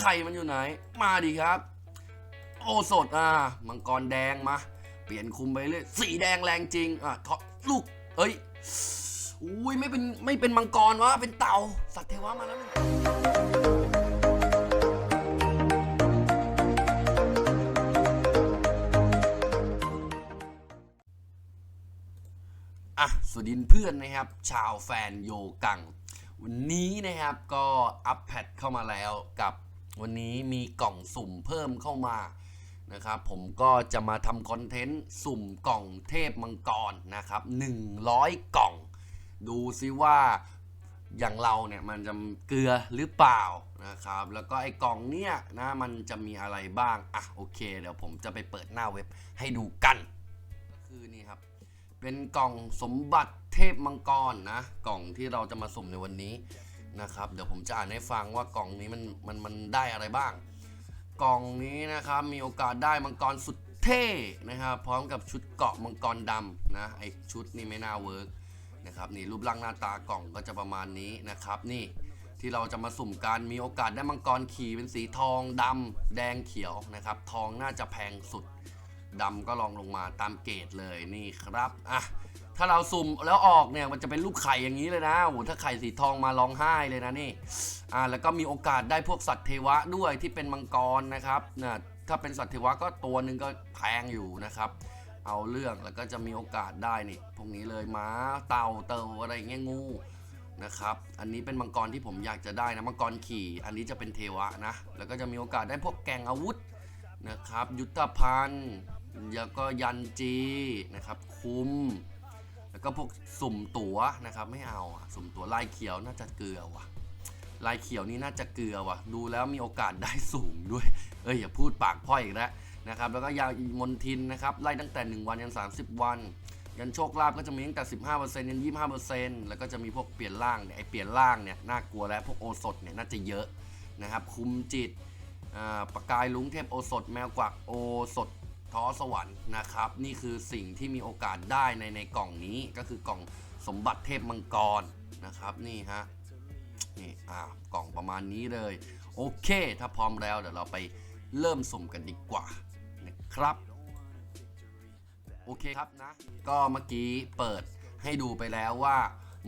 ไข่มันอยู่ไหน มาดิครับ โอสดอะมังกรแดงมา เปลี่ยนคุมไปเรื่อยสีแดงแรงจริงอะทอลูกเอ้ยอุ้ยไม่เป็นไม่เป็นมังกรวะเป็นเต่าสัตว์เทวะมาแล้วอะสวัสดีเพื่อนนะครับ ชาวแฟนโยกัง วันนี้นะครับก็อัปแพดเข้ามาแล้วกับ วันนี้มีกล่องสุ่มเพิ่มเข้ามานะครับผมก็จะมาทำคอนเทนต์สุ่มกล่องเทพมังกรนะครับ100 กล่อง ดูซิว่าอย่างเราเนี่ยมันจะเกลือหรือเปล่านะครับ แล้วก็ไอ้กล่องเนี้ยนะมันจะมีอะไรบ้าง อะโอเค เดี๋ยวผมจะไปเปิดหน้าเว็บให้ดูกันคือนี่ครับ เป็นกล่องสมบัติเทพมังกรนะ กล่องที่เราจะมาสุ่มในวันนี้ นะครับ เดี๋ยวผมจะอ่านให้ฟังว่ากล่องนี้มันมันมันได้อะไรบ้าง กล่องนี้นะครับมีโอกาสได้มังกรสุดเท่นะครับ พร้อมกับชุดเกาะมังกรดำนะไอชุดนี้ไม่น่าเวิร์กนะครับนี่รูปร่างหน้าตากล่องก็จะประมาณนี้นะครับ นี่ที่เราจะมาสุ่มกันมีโอกาสได้มังกรขี่เป็นสีทองดำแดงเขียวนะครับ ทองน่าจะแพงสุดดำก็ลองลงมาตามเกรดเลยนี่ครับอะ ถ้าเราสุ่มแล้วออกเนี่ยมันจะเป็นลูกไข่อย่างนี้เลยนะโอ้โหถ้าไข่สีทองมาร้องไห้เลยนะนี่อ่าแล้วก็มีโอกาสได้พวกสัตว์เทวะด้วยที่เป็นมังกรนะครับนะถ้าเป็นสัตว์เทวะก็ตัวหนึ่งก็แพงอยู่นะครับ เอาเรื่องแล้วก็จะมีโอกาสได้นี่พวกนี้เลยม้าเต่าเต่าอะไรอย่างเงี้ยงูนะครับ อันนี้เป็นมังกรที่ผมอยากจะได้นะมังกรขี่ อันนี้จะเป็นเทวะนะ แล้วก็จะมีโอกาสได้พวกแกงอาวุธนะครับ ยุทธภัณฑ์ แล้วก็ยันจีนะครับ คุม แล้วก็พวกสุ่มตั๋วนะครับไม่เอาอะสุ่มตั๋วลายเขียวน่าจะเกลือว่ะ ลายเขียวนี่น่าจะเกลือว่ะ ดูแล้วมีโอกาสได้สูงด้วย เอ้ยอย่าพูดปากพ่อยอีกแล้วนะครับ แล้วก็ยาวมนทินนะครับไล่ตั้งแต่ 1 วันยัน 30 วัน ยันโชคลาภก็จะมีตั้งแต่ 15%ยัน 25%แล้วก็จะมีพวกเปลี่ยนร่างเนี่ยไอเปลี่ยนร่างเนี่ยน่ากลัวแล้วพวกโอสถเนี่ยน่าจะเยอะนะครับคุมจิตประกายลุงเทพโอสถแมวกวักโอสถ ท้อสวรรค์นะครับ นี่คือสิ่งที่มีโอกาสได้ในในกล่องนี้ก็คือกล่องสมบัติเทพมังกรนะครับนี่ฮะนี่อ่ากล่องประมาณนี้เลย โอเค ถ้าพร้อมแล้วเดี๋ยวเราไปเริ่มสุ่มกันดีกว่านะครับ โอเคครับนะ ก็เมื่อกี้เปิดให้ดูไปแล้วว่า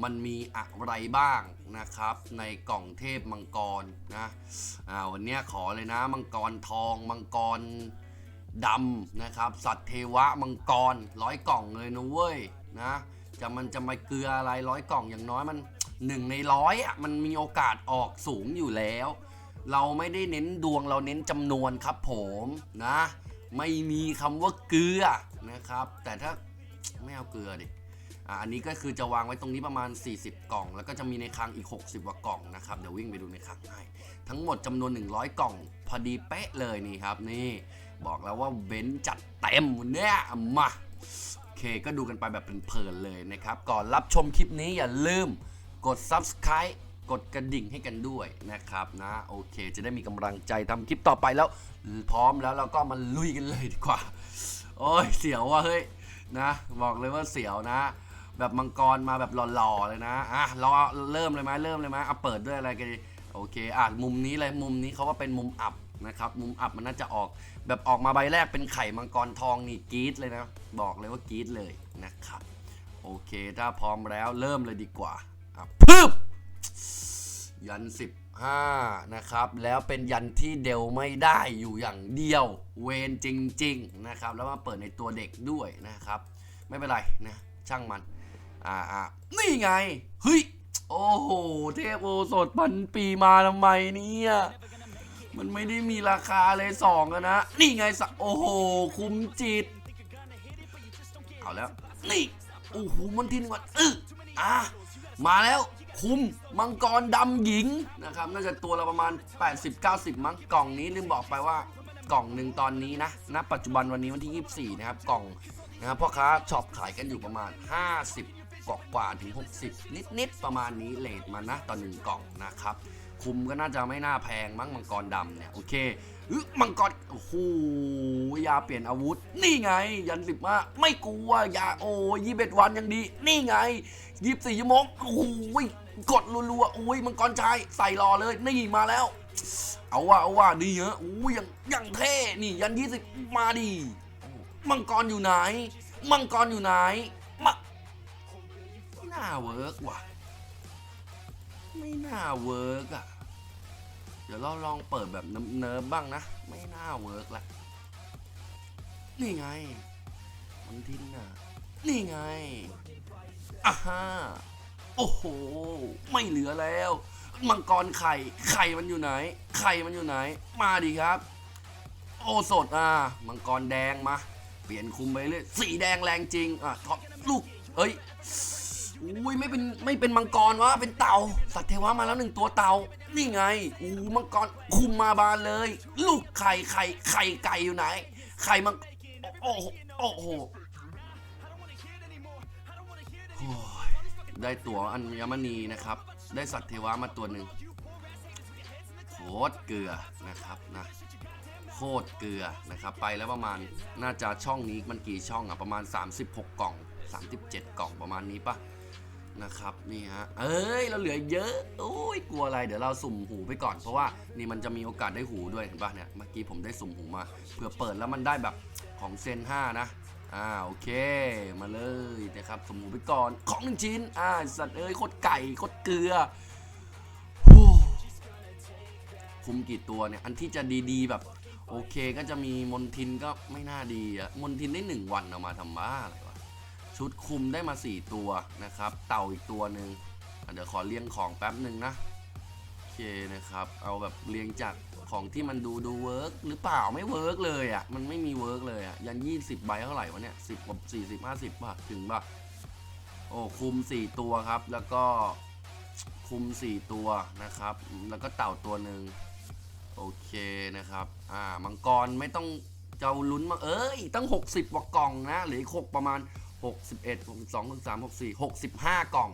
มันมีอะไรบ้างนะครับ ในกล่องเทพมังกรนะอ่าวันนี้ขอเลยนะ มังกรทองมังกร ดำนะครับ สัตว์เทวะมังกรร้อยกล่องเลยนะเว้ยนะจะมันจะมาเกลืออะไรร้อยกล่องอย่างน้อยมันหนึ่งในร้อยอะมันมีโอกาสออกสูงอยู่แล้ว เราไม่ได้เน้นดวงเราเน้นจำนวนครับผมนะ ไม่มีคำว่าเกลือนะครับ แต่ถ้าไม่เอาเกลือดิอันนี้ก็คือจะวางไว้ตรงนี้ประมาณ 40 กล่อง แล้วก็จะมีในคลังอีก 60กว่ากล่องนะครับ เดี๋ยววิ่งไปดูในคลังให้ ทั้งหมดจำนวน 100 กล่อง พอดีเป๊ะเลยนี่ครับนี่ บอกแล้วว่าเบนจัดเต็มวันเนี่ยมาโอเคก็ดูกันไปแบบเพลินๆเลยนะครับ ก่อนรับชมคลิปนี้อย่าลืมกด subscribe กดกระดิ่งให้กันด้วยนะครับนะโอเค จะได้มีกำลังใจทำคลิปต่อไปแล้ว พร้อมแล้วเราก็มาลุยกันเลยดีกว่า โอ้ยเสียวว่ะเฮ้ยนะบอกเลยว่าเสียวนะ แบบมังกรมาแบบหล่อๆเลยนะอะเราเริ่มเลยไหมเริ่มเลยไหมเอาเปิดด้วยอะไรกันดีโอเคอะมุมนี้เลยมุมนี้เขาว่าเป็นมุมอับนะครับ มุมอับมันน่าจะออก แบบออกมาใบแรกเป็นไข่มังกรทองนี่กรี๊ดเลยนะ บอกเลยว่ากรี๊ดเลยนะครับ โอเคถ้าพร้อมแล้วเริ่มเลยดีกว่าอะพึบยัน 15 นะครับ แล้วเป็นยันที่เดวไม่ได้อยู่อย่างเดียว เวนจริง ๆ นะครับ แล้วมาเปิดในตัวเด็กด้วยนะครับ ไม่เป็นไรนะ ช่างมัน อ่าอ่านี่ไง เฮ้ย โอ้โห เทพโอสถพันปีมาทำไมเนี่ย มันไม่ได้มีราคาเลยสองนะ นี่ไงสโอ้โห คุ้มจิต เอาแล้ว นี่โอ้โหมันทินก่อนอึอะมาแล้วคุ้มมังกรดำหญิงนะครับ น่าจะตัวละประมาณ 80-90 มั้งกล่องนี้ลืมบอกไปว่ากล่องหนึ่งตอนนี้นะณปัจจุบันวันนี้วันที่ 24 นะครับ กล่องนะครับพ่อค้าช็อปขายกันอยู่ประมาณ 50กว่ากว่าถึง 60 นิดๆ ประมาณนี้เลทมานะต่อหนึ่งกล่องนะครับ คุมก็น่าจะไม่น่าแพงมั้งมังกรดำเนี่ยโอเคอึมังกรโอ้โหยาเปลี่ยนอาวุธ นี่ไง ยันสิบมาไม่กลัวยาโอ้ยี่สิบเอ็ดวันยังดี นี่ไงยี่สิบสี่ชั่วโมงโอ้โหกดรัวๆโอ้ยมังกรชายใส่รอเลยนี่มาแล้ว เอาว่าเอาว่าดีเยอะอู้ยังยังเท่นี่ยันยี่สิบมาดีมังกรอยู่ไหน มังกรอยู่ไหนมาไม่น่าเวิร์กว่ะไม่น่าเวิร์กอะ ดี๋ยวเราลองเปิดแบบเนิร์บ้างนะ ไม่น่าเวิร์กละนี่ไงมันทิ้งอะ นี่ไงอ่าฮะโอ้โห ไม่เหลือแล้ว มังกรไข่ ไข่มันอยู่ไหน ไข่มันอยู่ไหน มาดิครับ โอสดอะ มังกรแดงมา เปลี่ยนคุมไปเรื่อยสีแดงแรงจริง อะท็อปลูก เอ้ย อุ้ยไม่เป็นไม่เป็นมังกรวะเป็นเต่า สัตว์เทวะมาแล้วหนึ่งตัวเต่า นี่ไงอู้มังกรคุมมาบานเลย ลูกไข่ไข่ไข่ไก่อยู่ไหน ไข่มังโอ้โหโอ้โหโอ้ยได้ตัวอัญมณีนะครับ ได้สัตว์เทวะมาตัวหนึ่งโคตรเกลือนะครับนะโคตรเกลือนะครับ ไปแล้วประมาณน่าจะช่องนี้มันกี่ช่องอะประมาณ 36 กล่อง 37 กล่องประมาณนี้ปะ นะครับนี่ฮะเอ้ยเราเหลือเยอะโอ้ยกลัวอะไรเดี๋ยวเราสุ่มหูไปก่อนเพราะว่านี่มันจะมีโอกาสได้หูด้วยเห็นปะเนี่ยเมื่อกี้ผมได้สุ่มหูมาเผื่อเปิดแล้วมันได้แบบของเซน5นะอ่าโอเคมาเลยนะครับสุ่มหูไปก่อนของหนึ่งชิ้นอ่าสัตว์เอ้ยโคตรไก่โคตรเกลือคุมกี่ตัวเนี่ยอันที่จะดีๆแบบโอเคก็จะมีมนทินก็ไม่น่าดีอะมนทินได้หนึ่งวันเอามาทำบ้าอะไรวะ ชุดคุมได้มา 4 ตัวนะครับ เต่าอีกตัวหนึ่งเดี๋ยวขอเรียงของแป๊บหนึ่งนะโอเคนะครับ เอาแบบเรียงจากของที่มันดูดูเวิร์กหรือเปล่าไม่เวิร์กเลยอะ่ะมันไม่มีเวิร์กเลยอะ่ะยัน 20 ใบเท่าไหร่วะเนี่ย10กับ40 50ป่ะถึงป่ะโอ้คุม 4 ตัวครับ แล้วก็คุม 4 ตัวนะครับ แล้วก็เต่าตัวหนึ่งโอเคนะครับ อ่ามังกรไม่ต้องจ้าลุ้นมาเอ้ยตั้ง 60กว่ากล่องนะหลืออีก6ประมาณ 61 62 63 64 65 กล่อง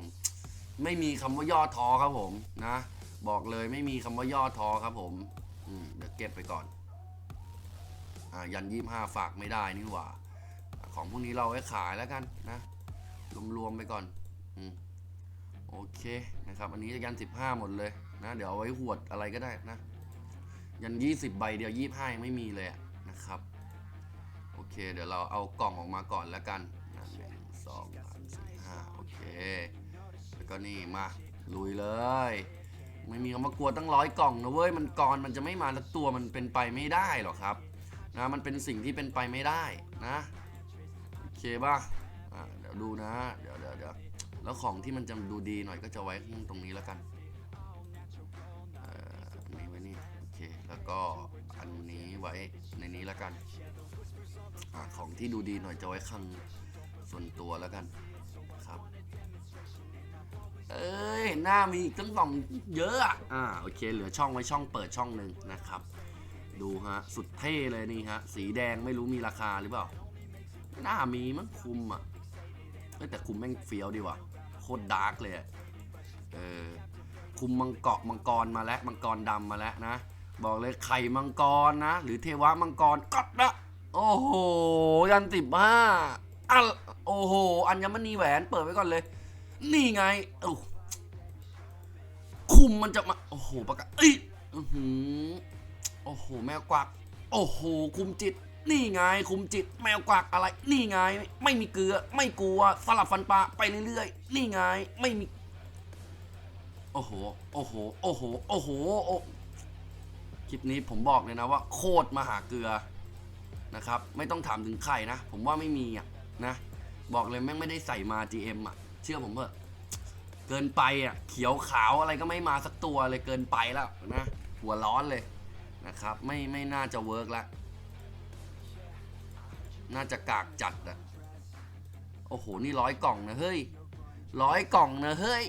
ไม่มีคำว่าย่อท้อครับผมนะ บอกเลยไม่มีคำว่าย่อท้อครับผมอืมเดี๋ยวเก็บไปก่อนอ่ายัน25ฝากไม่ได้นี่หว่า ของพวกนี้เราไว้ขายแล้วกันนะ รวมๆไปก่อนอืมโอเคนะครับ อันนี้ยัน 15 หมดเลยนะ เดี๋ยวเอาไว้หวดอะไรก็ได้นะ ยัน 20 ใบเดียว 25ยังไม่มีเลยนะครับ โอเค เดี๋ยวเราเอากล่องออกมาก่อนแล้วกัน สองสามสี่ห้าโอเค แล้วก็นี่มา ลุยเลย ไม่มีคำว่ากลัวตั้งร้อยกล่องนะเว้ย มันกรมันจะไม่มาแล้วตัวมันเป็นไปไม่ได้หรอกครับ นะ มันเป็นสิ่งที่เป็นไปไม่ได้นะ โอเคป่ะอ่าเดี๋ยวดูนะ เดี๋ยวเดี๋ยวเดี๋ยวแล้วของที่มันจะดูดีหน่อยก็จะไว้ตรงนี้แล้วกันเอ่อนนี้ไว้นี่โอเค แล้วก็อันนี้ไว้ในนี้แล้วกันอะของที่ดูดีหน่อยจะไว้ข้าง ส่วนตัวแล้วกันครับ เอ้ยหน้ามีอีกตั้งสองเยอะอะอ่าโอเค เหลือช่องไว้ช่องเปิดช่องหนึ่งนะครับ ดูฮะ สุดเท่เลยนี่ฮะ สีแดงไม่รู้มีราคาหรือเปล่าไม่น่ามีมั้งคุมอะเอ้ยแต่คุมแม่งเฟี้ยวดีว่ะโคตรดาร์กเลยอะเออคุมมังเกาะมังกรมาแล้วมังกรดำมาแล้วนะ บอกเลยไข่มังกรนะ หรือเทวะมังกรก็นะโอ้โหยันสิบห้า อะโอ้โห อัญมณีแหวนเปิดไว้ก่อนเลย นี่ไงโอ้คุมมันจะมา โอ้โหประกาศเอ้ยอือหือโอ้โห แมวกวัก โอ้โห คุมจิต นี่ไง คุมจิต แมวกวักอะไร นี่ไง ไม่มีเกลือ ไม่กลัว สลับฟันปลาไปเรื่อยๆ นี่ไง ไม่มี โอ้โห โอ้โห โอ้โห โอ้โห โอ้คลิปนี้ผมบอกเลยนะว่า โคตรมหาเกลือนะครับ ไม่ต้องถามถึงใครนะ ผมว่าไม่มีอะ นะ บอกเลยแม่งไม่ได้ใส่มา GM อะ เชื่อผมเถอะเกินไปอะ เขียวขาวอะไรก็ไม่มาสักตัวเลยเกินไปแล้วนะ หัวร้อนเลยนะครับ ไม่ไม่น่าจะเวิร์กละ น่าจะกากจัดอะ โอ้โห นี่ร้อยกล่องนะเฮ้ยร้อยกล่องนะเฮ้ย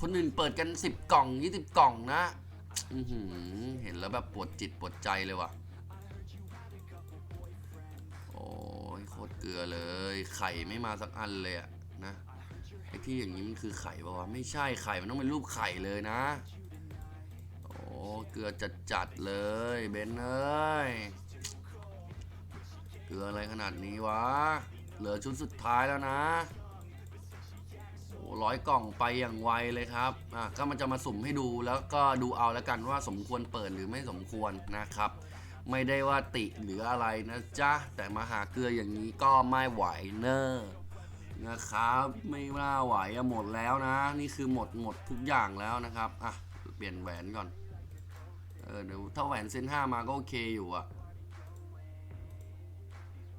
คนอื่นเปิดกันสิบกล่องยี่สิบกล่องนะอืเห็นแล้วแบบปวดจิตปวดใจเลยว่ะ ตรเกลือเลย ไข่ไม่มาสักอันเลยอะนะไอ้ที่อย่างนี้มันคือไข่ป่าวะไม่ใช่ไข่มันต้องเป็นรูปไข่เลยนะ โอ้เกลือจัดจัดๆเลยเบนเอ้ยเกลืออะไรขนาดนี้วะ เหลือชุดสุดท้ายแล้วนะโอ้ร้อยกล่องไปอย่างไวเลยครับ อะก็มันจะมาสุ่มให้ดูแล้วก็ดูเอาแล้วกันว่าสมควรเปิดหรือไม่สมควรนะครับ ไม่ได้ว่าติหรืออะไรนะจ๊ะ แต่มาหาเกลืออย่างนี้ก็ไม่ไหวเนอะนะครับไม่น่าไหวอะหมดแล้วนะ นี่คือหมดหมดทุกอย่างแล้วนะครับอะเปลี่ยนแหวนก่อนเออเดี๋ยวถ้าแหวนเซนห้ามาก็โอเคอยู่อะ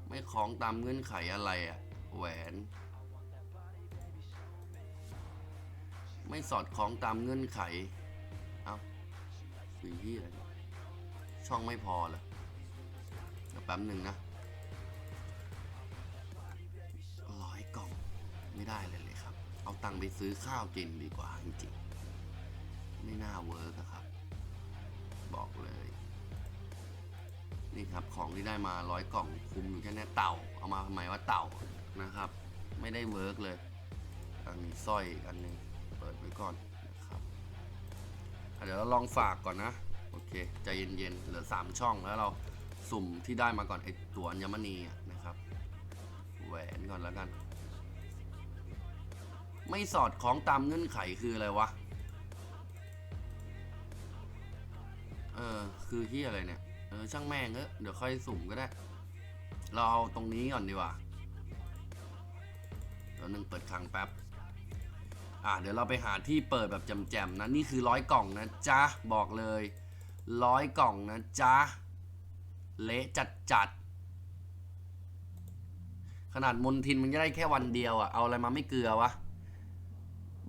ไม่คล้องตามเงื่อนไขอะไรอะแหวน ไม่สอดคล้องตามเงื่อนไข เอ้าคือที่อะไรเนี่ ช่องไม่พอเหรอเดี๋ยแป๊บหนึ่งนะร้อยกล่องไม่ได้เลยเลยครับ เอาตังค์ไปซื้อข้าวกินดีกว่าจริงๆ ไม่น่าเวิร์กอะครับ บอกเลย นี่ครับของที่ได้มาร้อยกล่องคุมอยู่แค่นี้เต่า เอามาทำไมว่าเต่านะครับ ไม่ได้เวิร์กเลยอันนี้สร้อยอันนึงเปิดไว้ก่อนนะครับเดี๋ยวเราลองฝากก่อนนะ อเคใจเย็นๆเหลือ 3 ช่องแล้วเราสุ่มที่ได้มาก่อนไอตัวอัญมณีนะครับ แหวนก่อนแล้วกัน ไม่สอดคล้องตามเงื่อนไขคืออะไรวะ เออ คือที่อะไรเนี่ย เออ ช่างแม่งเออเดี๋ยวค่อยสุ่มก็ได้ เราเอาตรงนี้ก่อนดีกว่าเดี๋ยวหนึ่งเปิดคลังแป๊บ อะเดี๋ยวเราไปหาที่เปิดแบบแจมๆนะ นี่คือร้อยกล่องนะจ๊ะ บอกเลย ร้อยกล่องนะจ๊ะ เละจัดจัดๆขนาดมนทินมันจะได้แค่วันเดียวอะเอาอะไรมาไม่เกลือวะ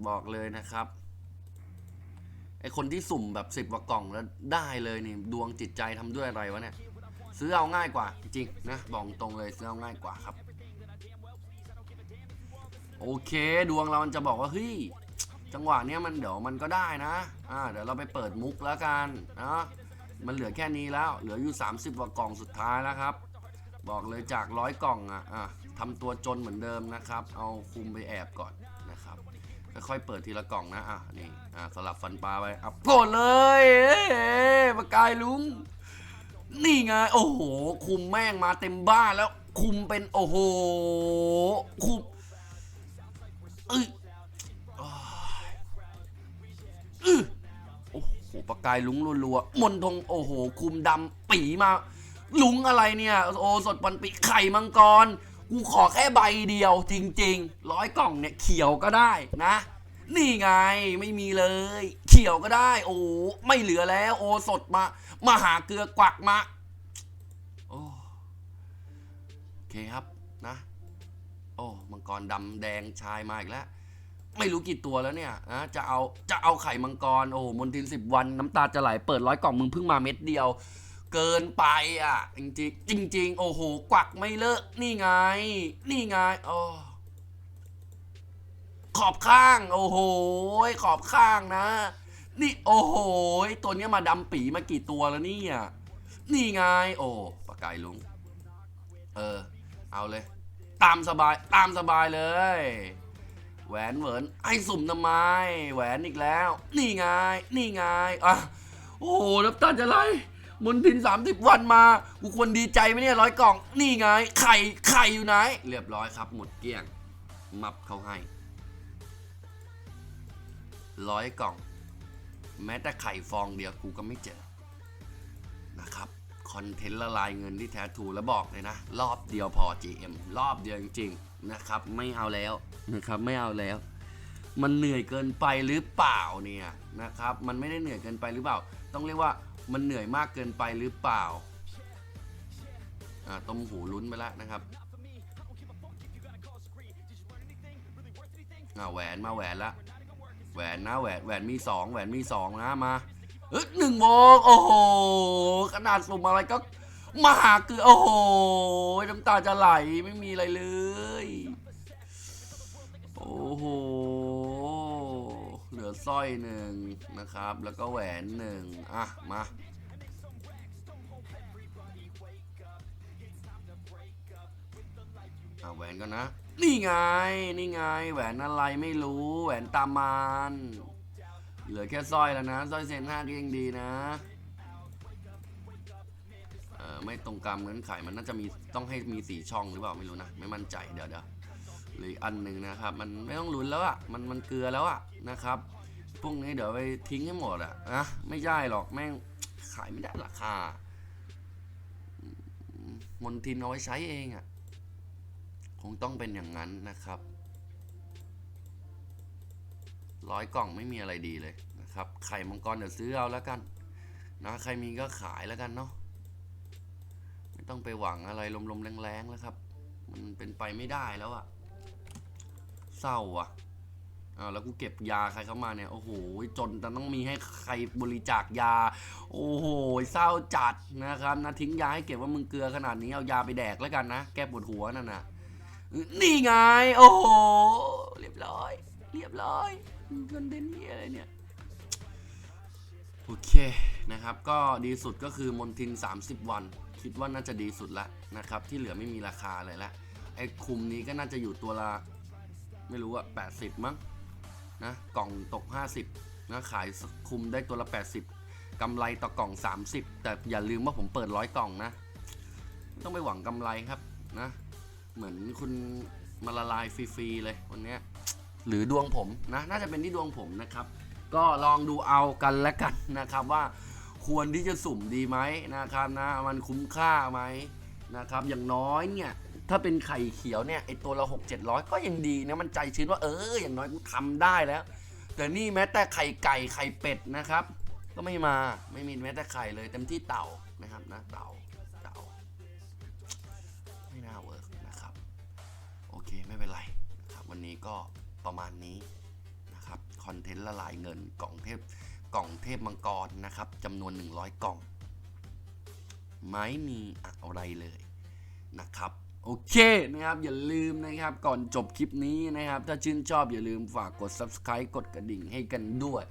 บอกเลยนะครับ ไอคนที่สุ่มแบบสิบกว่ากล่องแล้วได้เลยนี่ ดวงจิตใจทำด้วยอะไรวะเนี่ย ซื้อเอาง่ายกว่า จริงๆนะ บอกตรงเลยซื้อเอาง่ายกว่าครับ โอเค ดวงเรามันจะบอกว่าเฮ้ย จังหวะเนี้ยมันเดี๋ยวมันก็ได้นะ อ่า เดี๋ยวเราไปเปิดมุกแล้วกันนะมันเหลือแค่นี้แล้ว เหลืออยู่ 30กว่ากล่องสุดท้ายแล้วครับ บอกเลยจากร้อยกล่องอะอะทำตัวจนเหมือนเดิมนะครับ เอาคุมไปแอบก่อนนะครับ ค่อยๆเปิดทีละกล่องนะ อะ นี่ อะสลับฟันปลาไปอะกดเลยเอ้ยปากกายลุง นี่ไง โอ้โห คุมแม่งมาเต็มบ้านแล้ว คุมเป็น โอ้โห คุมเอ้ย ปากกายลุงรัวๆมนทงโอ้โห คุมดำปีมา ลุงอะไรเนี่ย โอสดปันปีไข่มังกร กูขอแค่ใบเดียวจริงๆ ร้อยกล่องเนี่ยเขียวก็ได้นะ นี่ไงไม่มีเลย เขียวก็ได้ โอ้ไม่เหลือแล้ว โอสดมามาหาเกลือกวักมาโอ้โอเคครับนะ โอ้มังกรดำแดงชายมาอีกแล้ว ไม่รู้กี่ตัวแล้วเนี่ยนะจะเอาจะเอาไข่มังกร โอ้มนทินสิบวันน้ำตาจะไหลเปิดร้อยกล่องมึงเพิ่งมาเม็ดเดียว เกินไปอะ จริงจริงโอ้โห กวักไม่เลิก นี่ไง นี่ไงโอ้ขอบข้าง โอ้โห ขอบข้างนะ นี่โอ้โห ตัวเนี้ยมาดำปีมากี่ตัวแล้วเนี่ยนี่ไง โอ้ปากกายลุง เออ เอาเลย ตามสบาย ตามสบายเลย แหวนเหวินไอ้สุ่มทำไมแหวนอีกแล้ว นี่ไง นี่ไงอะโอ้โหน้ำตาจะไหลมนทินสามสิบวันมา กูควรดีใจไหมเนี่ยร้อยกล่อง นี่ไง ไข่ไข่อยู่ไหน เรียบร้อยครับ หมดเกลี้ยง มับเขาให้ร้อยกล่อง แม้แต่ไข่ฟองเดียวกูก็ไม่เจอ นะครับคอนเทนต์ละลายเงินที่แท้ทูแล้วบอกเลยนะ รอบเดียวพอ GM รอบเดียวจริงๆ นะครับไม่เอาแล้วนะครับไม่เอาแล้ว มันเหนื่อยเกินไปหรือเปล่าเนี่ยนะครับมันไม่ได้เหนื่อยเกินไปหรือเปล่า ต้องเรียกว่ามันเหนื่อยมากเกินไปหรือเปล่าอ่าต้มหูลุ้นไปแล้วนะครับอ่าแหวนมาแหวนละแหวนนะแหวนแหวนมีสองแหวนมีสองนะมาเอ้ยหนึ่งโมงโอ้โหขนาดสุ่มอะไรก็ มาหาคือโอ้โหน้ำตาจะไหลไม่มีอะไรเลย โอ้โห เหลือสร้อยหนึ่งนะครับ แล้วก็แหวนหนึ่งอะ มาอะแหวนกันนะ นี่ไง นี่ไง แหวนอะไรไม่รู้ แหวนตามมันเหลือแค่สร้อยแล้วนะ สร้อยเซนห้าก็ยังดีนะ ไม่ตรงกรรมเงื่อนไขมันน่าจะมีต้องให้มีสี่ช่องหรือเปล่าไม่รู้นะไม่มั่นใจเดี๋ยวเดี๋ยวหรืออันหนึ่งนะครับ มันไม่ต้องลุ้นแล้วอะมันมันเกลือแล้วอะนะครับพวกนี้เดี๋ยวไปทิ้งให้หมดอะนะไม่ได้หรอกแม่งขายไม่ได้ราคามนทินเอาไว้ใช้เองอะคงต้องเป็นอย่างนั้นนะครับร้อยกล่องไม่มีอะไรดีเลยนะครับไข่มังกรเดี๋ยวซื้อเอาแล้วกันนะใครมีก็ขายแล้วกันเนาะ ต้องไปหวังอะไรลมๆแรงๆแล้วครับ มันเป็นไปไม่ได้แล้วอะเศร้าอะอ้าแล้วกูเก็บยาใครเข้ามาเนี่ยโอ้โหจนแต่ต้องมีให้ใครบริจาคยา โอ้โหเศร้าจัดนะครับนะทิ้งยาให้เก็บว่ามึงเกลือขนาดนี้เอายาไปแดกแล้วกันนะแก้ปวดหัวนั่นนะนี่ไง โอ้โหเรียบร้อย เรียบร้อยคอนเทนต์นี่อะไรเนี่ยโอเคนะครับก็ดีสุดก็คือมนทิน 30 วัน คิดว่าน่าจะดีสุดละนะครับ ที่เหลือไม่มีราคาเลยละไอ้คุมนี้ก็น่าจะอยู่ตัวละไม่รู้อะ80 มั้งนะกล่องตก 50นะขายคุมได้ตัวละ 80กำไรต่อกล่อง 30 แต่อย่าลืมว่าผมเปิดร้อยกล่องนะต้องไปหวังกำไรครับนะเหมือนคุณมาละลายฟรีๆเลยวันนี้หรือดวงผมนะน่าจะเป็นที่ดวงผมนะครับ ก็ลองดูเอากันแล้วกันนะครับว่า ควรที่จะสุ่มดีไหมนะครับนะมันคุ้มค่าไหมนะครับอย่างน้อยเนี่ยถ้าเป็นไข่เขียวเนี่ยไอตัวละหกเจ็ดร้อยก็ยังดีนะมันใจชื้นว่าเอออย่างน้อยกูทำได้แล้ว แต่นี่แม้แต่ไข่ไก่ไข่เป็ดนะครับ ก็ไม่มาไม่มีแม้แต่ไข่เลยเต็มที่เต่านะครับนะเต่าเต่าไม่น่าเวิร์กนะครับโอเคไม่เป็นไรนะครับวันนี้ก็ประมาณนี้นะครับคอนเทนต์ละลายเงินกล่องเทพ กล่องเทพมังกรนะครับจำนวน 100 กล่อง ไม่มีอะไรเลยนะครับ โอเคนะครับ อย่าลืมนะครับ ก่อนจบคลิปนี้นะครับ ถ้าชื่นชอบอย่าลืมฝากกด subscribe กดกระดิ่งให้กันด้วย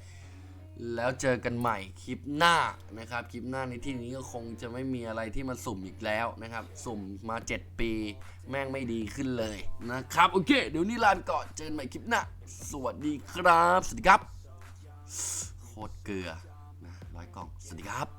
แล้วเจอกันใหม่คลิปหน้านะครับ คลิปหน้าในที่นี้ก็คงจะไม่มีอะไรที่มาสุ่มอีกแล้วนะครับ สุ่มมา 7 ปี แม่งไม่ดีขึ้นเลยนะครับ โอเค เดี๋ยวนี้ลาไปก่อนเจอกันใหม่คลิปหน้า สวัสดีครับ สวัสดีครับ โคตรเกลือนะร้อยกล่อง สวัสดีครับ